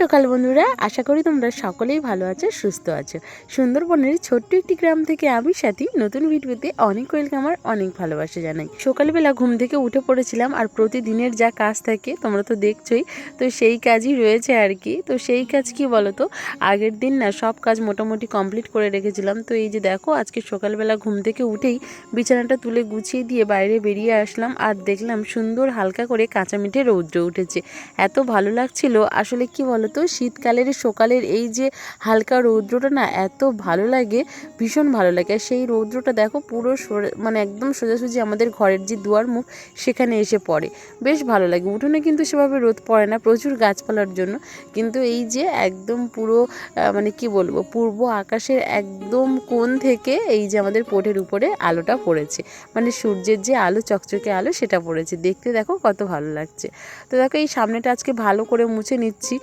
সকাল, বন্ধুরা। আশা করি তোমরা সকলেই ভালো আছো, সুস্থ আছো। সুন্দরবনের ছোট্ট একটি গ্রাম থেকে আমি সাথী। নতুন ভিডিওতে অনেক ওয়েলকাম আর অনেক ভালোবাসা জানাই। সকালবেলা ঘুম থেকে উঠে পড়েছিলাম আর প্রতিদিনের যা কাজ থাকে, তোমরা তো দেখছোই, তো সেই কাজই রয়েছে আর কি। তো সেই কাজ কি বলো তো আগের দিন না সব কাজ মোটামুটি কমপ্লিট করে রেখেছিলাম। তো এই যে দেখো, আজকে সকালবেলা ঘুম থেকে উঠেই বিছানাটা তুলে গুছিয়ে দিয়ে বাইরে বেরিয়ে আসলাম আর দেখলাম সুন্দর হালকা করে কাঁচা মিঠে রৌদ্র উঠেছে। এত ভালো লাগছিল, আসলে কি বলতো শীতকালের, সকালের এই যে হালকা রৌদ্রটা না এত ভালো লাগে, ভীষণ ভালো লাগে। আর সেই রৌদ্রটা দেখো পুরো মানে একদম সোজাসুজি আমাদের ঘরের যে দুয়ার মুখ সেখানে এসে পড়ে। বেশ ভালো লাগে। উঠোনে কিন্তু সেভাবে রোদ পড়ে না, প্রচুর গাছপালার জন্য। কিন্তু এই যে একদম পুরো মানে কি বলব, পূর্ব আকাশের একদম কোণ থেকে এই যে আমাদের পোটের উপরে আলোটা পড়েছে। মানে সূর্যের যে আলো, চকচকে আলো, সেটা পড়েছে। দেখতে দেখো কত ভালো লাগছে। তো দেখো এই সামনেটা আজকে ভালো করে মুছে নিচ্ছি।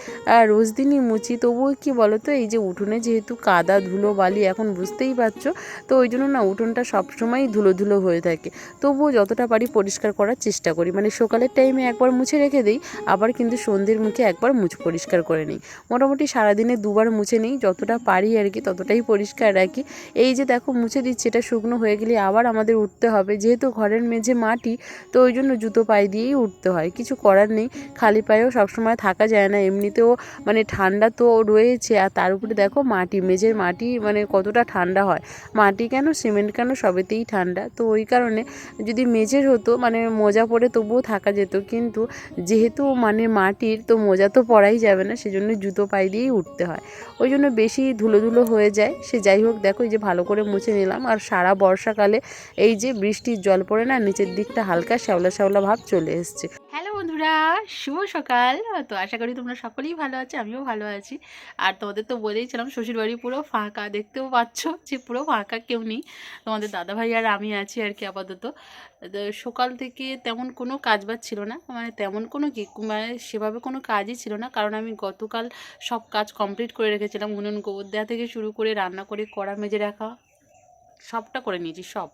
রোজ দিনই মুছি তবুও কি বলো তো এই যে উঠোনে যেহেতু কাদা ধুলো বালি এখন বুঝতেই পারছ, তো ওই জন্য না উঠোনটা সবসময়ই ধুলো ধুলো হয়ে থাকে। তবুও যতটা পারি পরিষ্কার করার চেষ্টা করি। মানে সকালের টাইমে একবার মুছে রেখে দিই, আবার কিন্তু সন্ধ্যের মুখে একবার মুছ পরিষ্কার করে নিই। মোটামুটি সারাদিনে দুবার মুছে নিই, যতটা পারি আর কি ততটাই পরিষ্কার রাখি। এই যে দেখো মুছে দিচ্ছি, এটা শুকনো হয়ে গেলে আবার আমাদের উঠতে হবে। যেহেতু ঘরের মেঝে মাটি, তো ওই জন্য জুতো পায়ে দিয়েই উঠতে হয়। কিছু করার নেই, খালি পায়েও সবসময় থাকা যায় না। এমনিতেও মানে ঠান্ডা তো রয়েছে, আর তার উপরে দেখো মাটি, মেঝের মাটি মানে কতটা ঠান্ডা হয়। মাটি কেন, সিমেন্ট কেন, সবেতেই ঠান্ডা। তো ওই কারণে যদি মেঝের হতো মানে মোজা পরে তবুও থাকা যেত। কিন্তু যেহেতু মানে মাটির, তো মোজা তো পরাই যাবে না, সেজন্য জুতো পায়ে দিয়েই উঠতে হয়। ওই জন্য বেশি ধুলো ধুলো হয়ে যায়। সে যাই হোক, দেখো এই যে ভালো করে মুছে নিলাম। আর সারা বর্ষাকালে এই যে বৃষ্টির জল পড়ে না, নিচের দিকটা হালকা শ্যাওলা শ্যাওলা ভাব চলে এসছে। হ্যালো বন্ধুরা, শুভ সকাল। তো আশা করি তোমরা সকলেই ভালো আছো, আমিও ভালো আছি। আর তোমাদের তো বলেইছিলাম, শ্বশুরবাড়ি পুরো ফাঁকা, দেখতেও পাচ্ছ যে পুরো ফাঁকা কেউ নেই। তোমাদের দাদাভাই আর আমি আছি আর কি আপাতত। সকাল থেকে তেমন কোনো কাজ বাজ ছিল না মানে তেমন কোনো কি মানে সেভাবে কোনো কাজই ছিল না। কারণ আমি গতকাল সব কাজ কমপ্লিট করে রেখেছিলাম, উনুন গোবর দেওয়া থেকে শুরু করে রান্না করে কড়া মেজে রাখা, সবটা করে নিয়েছি, সব।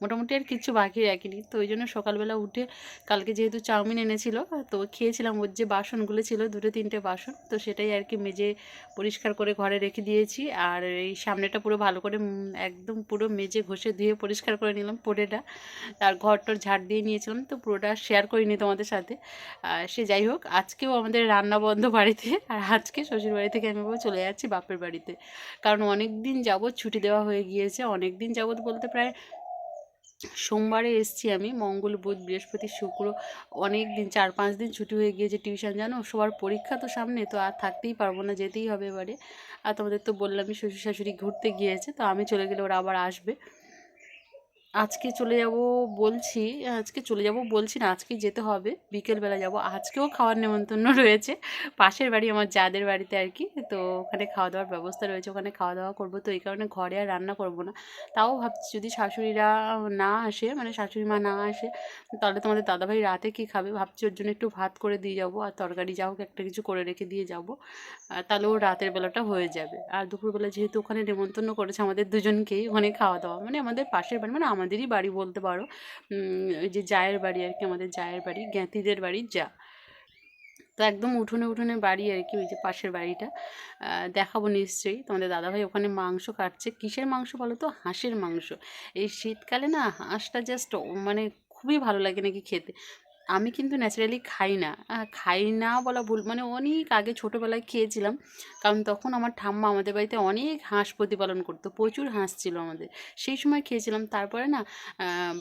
মোটামুটি আর কিছু বাকি রাখিনি। তো ওই জন্য সকালবেলা উঠে কালকে যেহেতু চাউমিন এনেছিল, তো খেয়েছিলাম ওর যে বাসনগুলো ছিল, দুটো তিনটে বাসন, তো সেটাই আর কি মেজে পরিষ্কার করে ঘরে রেখে দিয়েছি। আর এই সামনেটা পুরো ভালো করে একদম পুরো মেজে ঘষে ধুয়ে পরিষ্কার করে নিলাম পোটেটা আর ঘরটর ঝাড় দিয়ে নিয়েছিলাম, তো পুরোটা শেয়ার করিনি তোমাদের সাথে। সে যাই হোক, আজকেও আমাদের রান্না বন্ধ বাড়িতে। আর আজকে শ্বশুর বাড়ি থেকে আমি চলে যাচ্ছি বাপের বাড়িতে। কারণ অনেক দিন যাবৎ ছুটি দেওয়া হয়ে গিয়েছে। অনেক দিন যাবৎ বলতে প্রায় সোমবারে এসছি আমি, মঙ্গল, বুধ, বৃহস্পতি, শুক্র, অনেক দিন, চার, পাঁচ দিন ছুটি হয়ে গিয়েছে টিউশন, জানো? সবার পরীক্ষা তো সামনে, তো আর থাকতেই পারব না, যেতেই হবে এবারে। আর তোমাদের তো বললামই, শ্বশুর শাশুড়ি ঘুরতে গিয়েছে, তো আমি চলে গেলে ওরা আবার আসবে। আজকে চলে যাব বলছি, আজকে চলে যাব বলছি না আজকে যেতে হবে। বিকেলবেলা যাব। আজকেও খাওয়ার নেমন্তন্ন রয়েছে। পাশের বাড়ি আমার যাদের বাড়িতে আর কি, তো ওখানে খাওয়া দাওয়ার ব্যবস্থা রয়েছে, ওখানে খাওয়া দাওয়া করব। তো এই কারণে ঘরে আর রান্না করব না। তাও ভাবছি যদি শাশুড়িরা না আসে মানে শাশুড়ি মা না আসে, তাহলে তোমাদের দাদাভাই রাতে কি খাবে? ভাবছি ওর জন্য একটু ভাত করে দিয়ে যাব, আর তরকারি যা হোক একটা কিছু করে রেখে দিয়ে যাব। তাহলে ওর রাতের বেলাটা হয়ে যাবে। আর দুপুরবেলা যেহেতু ওখানে নেমন্তন্ন করেছে আমাদের দুজনকেই, ওখানে খাওয়া দাওয়া মানে আমাদের পাশের বাড়ি মানে আমাদেরই বাড়ি বলতে পারো। যে জায়ের বাড়ি আর কি, আমাদের জায়ের বাড়ি, জ্ঞাতিদের বাড়ি, যা। তো একদম উঠোনে উঠোনে বাড়ি আর কি, ওই যে পাশের বাড়িটা। দেখাবো নিশ্চয়ই। তোমাদের দাদাভাই ওখানে মাংস কাটছে। কিসের মাংস বলো তো? হাঁসের মাংস। এই শীতকালে না হাঁসটা জাস্ট মানে খুবই ভালো লাগে নাকি খেতে। আমি কিন্তু ন্যাচারালি খাই না। খাই না বলা ভুল মানে অনেক আগে ছোটোবেলায় খেয়েছিলাম। কারণ তখন আমার ঠাম্মা আমাদের বাড়িতে অনেক হাঁস প্রতিপালন করতো, প্রচুর হাঁস ছিল আমাদের। সেই সময় খেয়েছিলাম, তারপরে না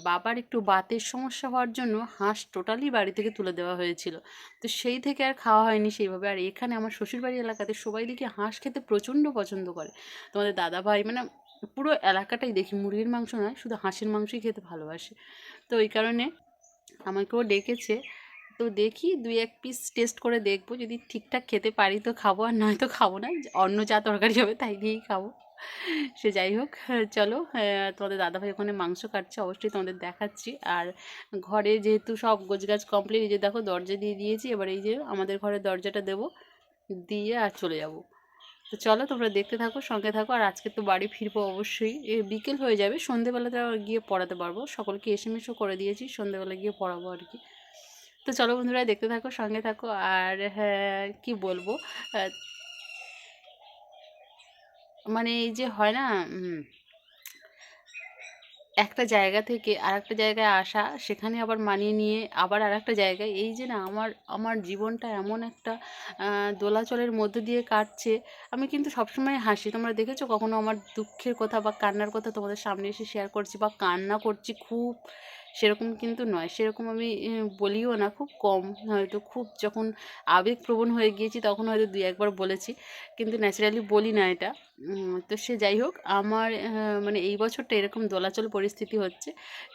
বাবার একটু বাতের সমস্যা হওয়ার জন্য হাঁস টোটালি বাড়ি থেকে তুলে দেওয়া হয়েছিল। তো সেই থেকে আর খাওয়া হয়নি সেইভাবে। আর এখানে আমার শ্বশুরবাড়ি এলাকাতে সবাই দেখি হাঁস খেতে প্রচণ্ড পছন্দ করে। তোমাদের দাদা ভাই মানে পুরো এলাকাটাই দেখি, মুরগির মাংস নয়, শুধু হাঁসের মাংসই খেতে ভালোবাসে। তো ওই কারণে আমাকেও ডেকেছে। তো দেখি দুই এক পিস টেস্ট করে দেখব। যদি ঠিকঠাক খেতে পারি তো খাব, আর নয়তো খাব না। অন্য যা তরকারি হবে তাই দিয়েই খাব। সে যাই হোক, চলো তোমাদের দাদাভাই ওখানে মাংস কাটছে, অবশ্যই তোমাদের দেখাচ্ছি। আর ঘরে যেহেতু সব গোছগাছ কমপ্লিট এই যে দেখো দরজা দিয়ে দিয়েছি, এবার এই যে আমাদের ঘরের দরজাটা দেবো, দিয়ে আর চলে যাব। তো চলো তোমরা দেখতে থাকো, সঙ্গে থাকো। আর আজকে তো বাড়ি ফিরবো অবশ্যই। বিকেল হয়ে যাবে সন্ধেবেলাতে গিয়ে পড়াতে পারব। সকলকে এস এম এসও করে দিয়েছি, সন্ধেবেলা গিয়ে পড়াবো আর কি। তো চলো বন্ধুরা দেখতে থাকো, সঙ্গে থাকো। আর হ্যাঁ কী বলব? মানে এই যে হয় না একটা জায়গা থেকে আর একটা জায়গায় আসা, সেখানে আবার মানিয়ে নিয়ে আবার আর একটা জায়গায়, এই যে না আমার আমার জীবনটা এমন একটা দোলাচলের মধ্য দিয়ে কাটছে। আমি কিন্তু সবসময় হাসি। তোমরা দেখেছ কখনো আমার দুঃখের কথা বা কান্নার কথা তোমাদের সামনে এসে শেয়ার করছি বা কান্না করছি খুব। সেরকম কিন্তু নয়। সেরকম আমি বলিও না, খুব কম। হয়তো খুব যখন আবেগপ্রবণ হয়ে গিয়েছি তখন হয়তো দুই একবার বলেছি। কিন্তু ন্যাচারালি বলি না এটা। তো সে যাই হোক, আমার মানে এই বছরটা এরকম দোলাচল পরিস্থিতি হচ্ছে।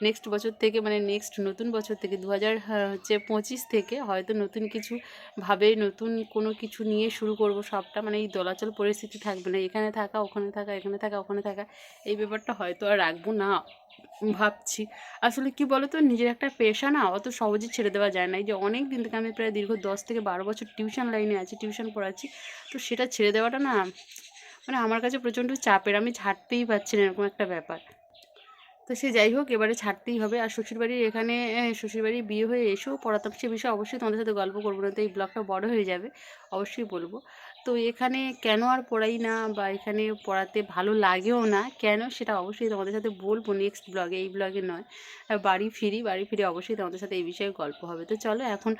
নেক্সট বছর থেকে মানে নেক্সট নতুন বছর থেকে দু হাজার হচ্ছে পঁচিশ থেকে হয়তো নতুন কিছু ভাবে, নতুন কোনো কিছু নিয়ে শুরু করব সবটা মানে এই দোলাচল পরিস্থিতি থাকবে না। এখানে থাকা, ওখানে থাকা, এখানে থাকা, ওখানে থাকা, এই ব্যাপারটা হয়তো আর রাখব না। ভাবছি। আসলে কি বলো তো নিজের একটা পেশা না অত সহজে ছেড়ে দেওয়া যায় না। যে অনেক দিন থেকে আমি প্রায় দীর্ঘ দশ থেকে বারো বছর টিউশন লাইনে আছি, টিউশন পড়াচ্ছি। তো সেটা ছেড়ে দেওয়াটা না মানে আমার কাছে প্রচণ্ড চাপের। আমি ছাড়তেই পারছি না এরকম একটা ব্যাপার। তো সে যাই হোক, এবারে ছাড়তেই হবে। আর শ্বশুরবাড়ির এখানে শ্বশুরবাড়ির বিয়ে হয়ে এসেও পড়াতাম সে বিষয়ে অবশ্যই তোমাদের সাথে গল্প করব না তো এই ব্লগটা বড় হয়ে যাবে। অবশ্যই বলব। তো এখানে কেন আর পড়াই না বা এখানে পড়াতে ভালো লাগেও না? কেন? সেটা অবশ্যই তোমাদের সাথে বলব নেক্সট ব্লগে এই ব্লগে নয় বাড়ি ফিরি, বাড়ি ফিরে অবশ্যই তোমাদের সাথে এই বিষয়ে গল্প হবে। তো চলো এখন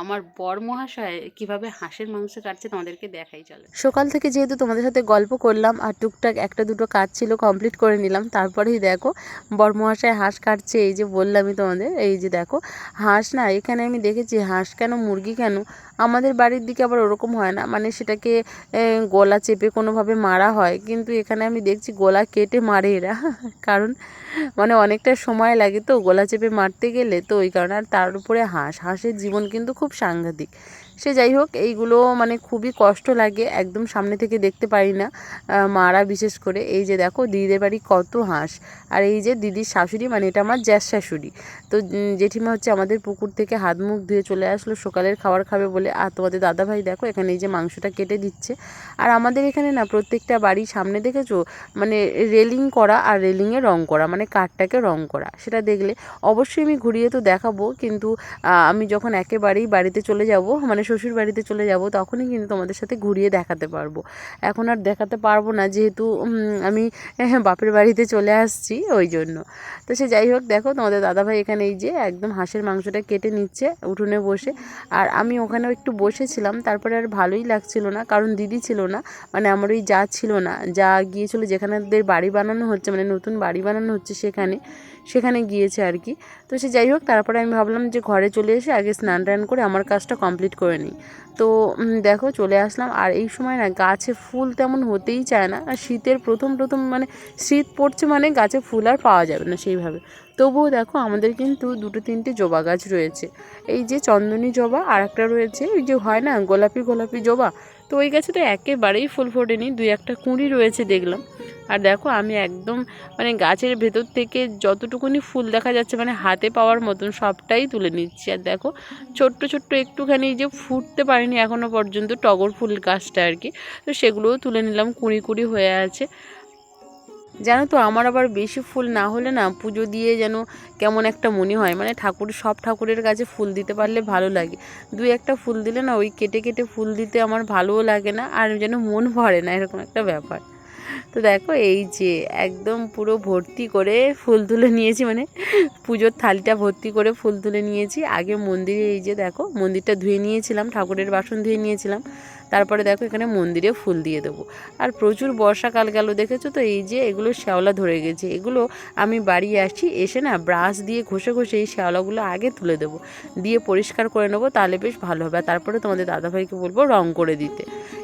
আমার বর মহাশয় কীভাবে হাঁসের মাংস কাটছে তোমাদেরকে দেখাই, চলো। সকাল থেকে যেহেতু তোমাদের সাথে গল্প করলাম আর টুকটাক একটা দুটো কাজ ছিল কমপ্লিট করে নিলাম, তারপরেই দেখো বর মহাশয় হাঁস কাটছে, এই যে বললামই তোমাদের, এই যে দেখো হাঁস না, এখানে আমি দেখেছি হাঁস কেন, মুরগি কেন? আমাদের বাড়ির দিকে আবার ওরকম হয় না মানে সেটাকে এ, গলা চেপে কোনোভাবে মারা হয়। কিন্তু এখানে আমি দেখছি গলা কেটে মারে এরা। কারণ মানে অনেকটা সময় লাগে তো গলা চেপে মারতে গেলে। তো ওই কারণে আর তার উপরে হাঁস হাঁসের জীবন কিন্তু খুব সাংঘাতিক। সে যাই হোক, এইগুলো মানে খুবই কষ্ট লাগে, একদম সামনে থেকে দেখতে পারি না মারা বিশেষ করে। এই যে দেখো, দিদিদের বাড়ি কত হাঁস। আর এই যে দিদির শাশুড়ি মানে এটা আমার জ্যাস শাশুড়ি। তো জেঠিমা হচ্ছে আমাদের পুকুর থেকে হাত মুখ ধুয়ে চলে আসলো, সকালের খাবার খাবে বলে। আর তোমাদের দাদাভাই দেখো, এখানে এই যে মাংসটা কেটে দিচ্ছে। আর আমাদের এখানে না, প্রত্যেকটা বাড়ি সামনে দেখেছ? মানে রেলিং করা আর রেলিংয়ে রং করা মানে কাঠটাকে রং করা। সেটা দেখলে অবশ্যই আমি ঘুরিয়ে তো দেখাবো, কিন্তু আমি যখন একেবারেই বাড়িতে চলে যাব মানে শ্বশুর বাড়িতে চলে যাব, তখনই কিন্তু তোমাদের সাথে ঘুরিয়ে দেখাতে পারব। এখন আর দেখাতে পারব না, যেহেতু আমি বাপের বাড়িতে চলে আসছি ওই জন্য। তো সে যাই হোক, দেখো তোমাদের দাদাভাই এখানে এই যে একদম হাঁসের মাংসটা কেটে নিচ্ছে উঠোনে বসে। আর আমি ওখানেও একটু বসেছিলাম, তারপরে আর ভালোই লাগছিল না, কারণ দিদি ছিল না মানে আমার ওই যা ছিল না, যা গিয়েছিল যেখানে বাড়ি বানানো হচ্ছে মানে নতুন বাড়ি বানানো হচ্ছে সেখানে। সেখানে গিয়েছে আর কি। তো সে যাই হোক, তারপরে আমি ভাবলাম যে ঘরে চলে এসে আগে স্নান টান করে আমার কাজটা কমপ্লিট করে নিই। তো দেখো চলে আসলাম। আর এই সময় না গাছে ফুল তেমন হতেই চায় না। আর শীতের প্রথম প্রথম মানে শীত পড়ছে মানে গাছে ফুল আর পাওয়া যাবে না সেইভাবে। তবুও দেখো আমাদের কিন্তু দুটো, তিনটে জবা গাছ রয়েছে। এই যে চন্দনী জবা আর একটা রয়েছে, ওই যে হয় না গোলাপি গোলাপি জবা? তো ওই গাছে তো একেবারেই ফুল ফোটেনি, দুই একটা কুঁড়ি রয়েছে দেখলাম। আর দেখো আমি একদম মানে গাছের ভেতর থেকে যতটুকুনি ফুল দেখা যাচ্ছে মানে হাতে পাওয়ার মতন সবটাই তুলে নিচ্ছি। আর দেখো ছোট্ট ছোট্ট একটুখানি যে ফুটতে পারেনি এখনও পর্যন্ত টগর ফুল গাছটা আর কি, তো সেগুলোও তুলে নিলাম, কুড়ি কুড়ি হয়ে আছে। জানো তো আমার আবার বেশি ফুল না হলে না পুজো দিয়ে যেন কেমন একটা মনে হয় মানে ঠাকুর সব ঠাকুরের কাছে ফুল দিতে পারলে ভালো লাগে। দুই একটা ফুল দিলে না ওই কেটে কেটে ফুল দিতে আমার ভালোও লাগে না, আর যেন মন ভরে না, এরকম একটা ব্যাপার। তো দেখো এই যে একদম পুরো ভর্তি করে ফুল তুলে নিয়েছি মানে পুজোর থালিটা ভর্তি করে ফুল তুলে নিয়েছি। আগে মন্দিরে এই যে দেখো মন্দিরটা ধুয়ে নিয়েছিলাম, ঠাকুরের বাসন ধুয়ে নিয়েছিলাম। তারপরে দেখো এখানে মন্দিরে ফুল দিয়ে দেবো। আর প্রচুর বর্ষাকাল গেল, দেখেছ তো? এই যে এগুলো শ্যাওলা ধরে গেছে। এগুলো আমি বাড়ি আসছি, এসে না ব্রাশ দিয়ে ঘষে ঘষে এই শ্যাওলাগুলো আগে তুলে দেবো। দিয়ে পরিষ্কার করে নেব, তাহলে বেশ ভালো হবে। আর তারপরে তোমাদের দাদাভাইকে বলব রং করে দিতে।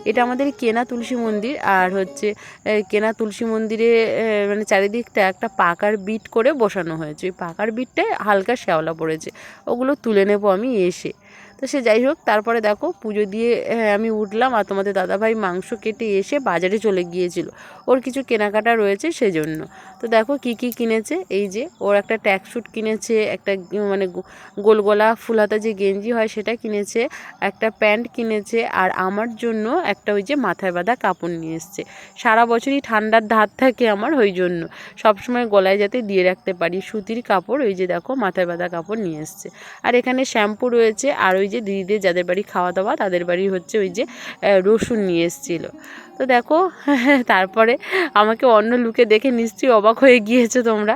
এটা আমাদের কেনা তুলসী মন্দির, আর হচ্ছে কেনা তুলসী মন্দিরে মানে চারিদিকটা একটা পাকার বিট করে বসানো হয়েছে। ওই পাকার বিটটায় হালকা শ্যাওলা পড়েছে। ওগুলো তুলে নেব আমি এসে। তো সে যাই হোক তারপরে দেখো পুজো দিয়ে হ্যাঁ, আমি উঠলাম আর তোমাদের দাদাভাই মাংস কেটে এসে বাজারে চলে গিয়েছিল। ওর কিছু কেনাকাটা রয়েছে সেজন্য। তো দেখো কি কি কিনেছে এই যে ওর একটা ট্যাক স্যুট কিনেছে একটা মানে গো- গোল গলা ফুল হাতা যে গেঞ্জি হয় সেটা কিনেছে একটা প্যান্ট কিনেছে আর আমার জন্য একটা ওই যে মাথায় বাঁধা কাপড় নিয়ে এসছে। সারা বছরই ঠান্ডার ধার থাকে আমার ওই জন্য। সবসময় গলায় যাতে দিয়ে রাখতে পারি সুতির কাপড় ওই যে দেখো মাথায় বাঁধা কাপড় নিয়ে এসছে। আর এখানে শ্যাম্পু রয়েছে আর ওই যে দিদিদের যাদের বাড়ি খাওয়া দাওয়া তাদের বাড়ি হচ্ছে ওই যে রসুন নিয়ে এসেছিল। তো দেখো, তারপরে আমাকে অন্য লুকে দেখে নিশ্চয়ই অবাক হয়ে গিয়েছো তোমরা।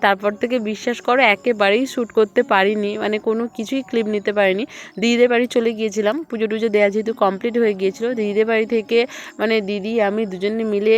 তারপর থেকে বিশ্বাস করো, একেবারেই শ্যুট করতে পারিনি মানে কোনো কিছুই ক্লিপ নিতে পারিনি। দিদিদের বাড়ি চলে গিয়েছিলাম, পুজো টুজো দেওয়া যেহেতু কমপ্লিট হয়ে গিয়েছিল, দিদিদের বাড়ি থেকে মানে দিদি, আমি দুজনে মিলে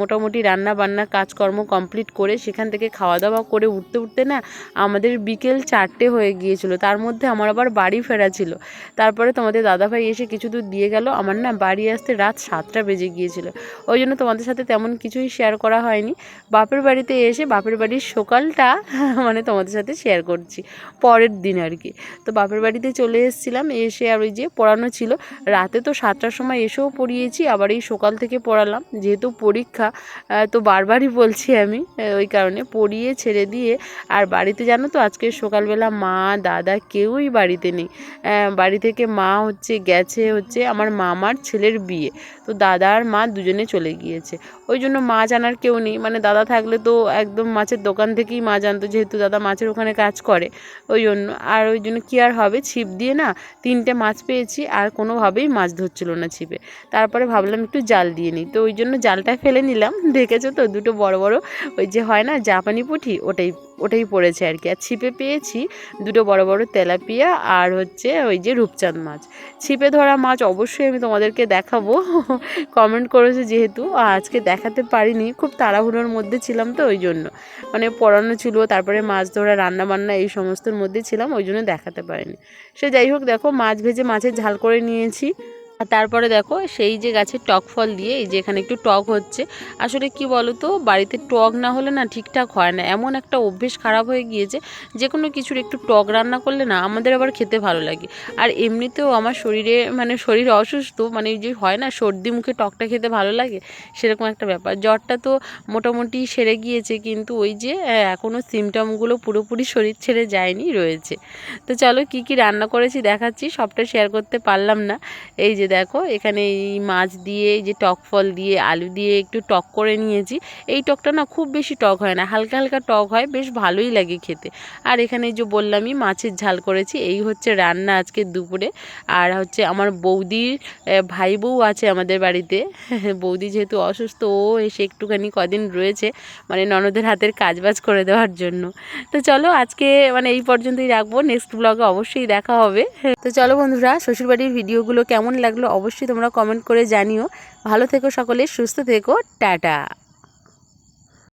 মোটামুটি রান্না বান্না কাজকর্ম কমপ্লিট করে সেখান থেকে খাওয়া দাওয়া করে উঠতে উঠতে না আমাদের বিকেল চারটে হয়ে গিয়েছিল। তার মধ্যে আমার আবার বাড়ি ফেরা ছিল। তারপরে তোমাদের দাদাভাই এসে কিছু দূর দিয়ে গেল। আমার না বাড়ি আসতে রাত সাতটা বেজে গিয়েছিল। ওই জন্য তোমাদের সাথে তেমন কিছুই শেয়ার করা হয়নি। বাপের বাড়িতে এসে বাপের বাড়ির সকালটা মানে তোমাদের সাথে শেয়ার করছি। পরের দিন আর কি। তো বাপের বাড়িতে চলে এসেছিলাম, এসে আর ওই যে পড়ানো ছিল। রাতে তো সাতটার সময় এসেও পড়িয়েছি, আবার এই সকাল থেকে পড়ালাম। যেহেতু পরীক্ষা তো বারবারই বলছি আমি ওই কারণে পড়িয়ে ছেড়ে দিয়ে। আর বাড়িতে জানো তো, আজকে সকালবেলা মা, দাদা কেউই বাড়িতে নেই। বাড়ি থেকে মা হচ্ছে, গেছে হচ্ছে আমার মামার ছেলের বিয়ে। তো দাদা আর মা দুজনে চলে গিয়েছে। ওই জন্য মাছ আনার কেউ নেই। মানে দাদা থাকলে তো একদম মাছের দোকান থেকেই মাছ আনতো, যেহেতু দাদা মাছের ওখানে কাজ করে। ওই জন্য আর ওই জন্য কী আর হবে? ছিপ দিয়ে না তিনটে মাছ পেয়েছি, আর কোনোভাবেই মাছ ধরছিল না ছিপে। তারপরে ভাবলাম একটু জাল দিয়ে নিই। তো ওই জন্য জালটা ফেলে নিলাম। দেখেছ তো? দুটো বড় বড়। ওই যে হয় না, জাপানি পুঁটি ওটাই ওটাই পড়েছে আর কি। আর ছিপে পেয়েছি দুটো বড় বড় তেলাপিয়া আর হচ্ছে ওই যে রূপচাঁদ মাছ। ছিপে ধরা মাছ অবশ্যই আমি তোমাদেরকে দেখাবো। কমেন্ট করেছে যেহেতু আজকে দেখাতে পারিনি। খুব তাড়াহুড়োর মধ্যে ছিলাম তো ওই জন্য। মানে পড়ানো ছিল, তারপরে মাছ ধরা রান্না বান্না এই সমস্তর মধ্যে ছিলাম, ওই জন্য দেখাতে পারিনি। সে যাই হোক, দেখো মাছ ভেজে মাছের ঝাল করে নিয়েছি। আর তারপরে দেখো সেই যে গাছের টক ফল দিয়ে, এই যে এখানে একটু টক হচ্ছে। আসলে কি বলো তো বাড়িতে টক না হলে না ঠিকঠাক হয় না। এমন একটা অভ্যেস খারাপ হয়ে গিয়েছে যে কোনো কিছুর একটু টক রান্না করলে না আমাদের আবার খেতে ভালো লাগে। আর এমনিতেও আমার শরীরে মানে শরীর অসুস্থ মানে যে হয় না সর্দি মুখে টকটা খেতে ভালো লাগে, সেরকম একটা ব্যাপার। জ্বরটা তো মোটামুটি সেরে গিয়েছে, কিন্তু ওই যে এখনও সিমটমগুলো পুরোপুরি শরীর ছেড়ে যায়নি, রয়েছে। তো চলো কি কি রান্না করেছি দেখাচ্ছি, সবটা শেয়ার করতে পারলাম না। এই যে দেখো, এখানে এই মাছ দিয়ে যে টক ফল দিয়ে, আলু দিয়ে একটু টক করে নিয়েছি। এই টকটা না খুব বেশি টক হয় না, হালকা হালকা টক হয়, বেশ ভালোই লাগে খেতে। আর এখানে যে বললামই, মাছের ঝাল করেছি, এই হচ্ছে রান্না আজকে দুপুরে। আর হচ্ছে আমার বৌদির ভাই বউ আছে আমাদের বাড়িতে। বৌদি যেহেতু অসুস্থ, ও এসে একটুখানি কদিন রয়েছে মানে ননদের হাতের কাজবাজ করে দেওয়ার জন্য। তো চলো আজকে মানে এই পর্যন্তই রাখব, নেক্সট ব্লগে অবশ্যই দেখা হবে। তো চলো বন্ধুরা, শ্বশুরবাড়ির ভিডিওগুলো কেমন লাগল অবশ্যই তোমরা কমেন্ট করে জানিও। ভালো থেকো সকলে সুস্থ থেকো টাটা।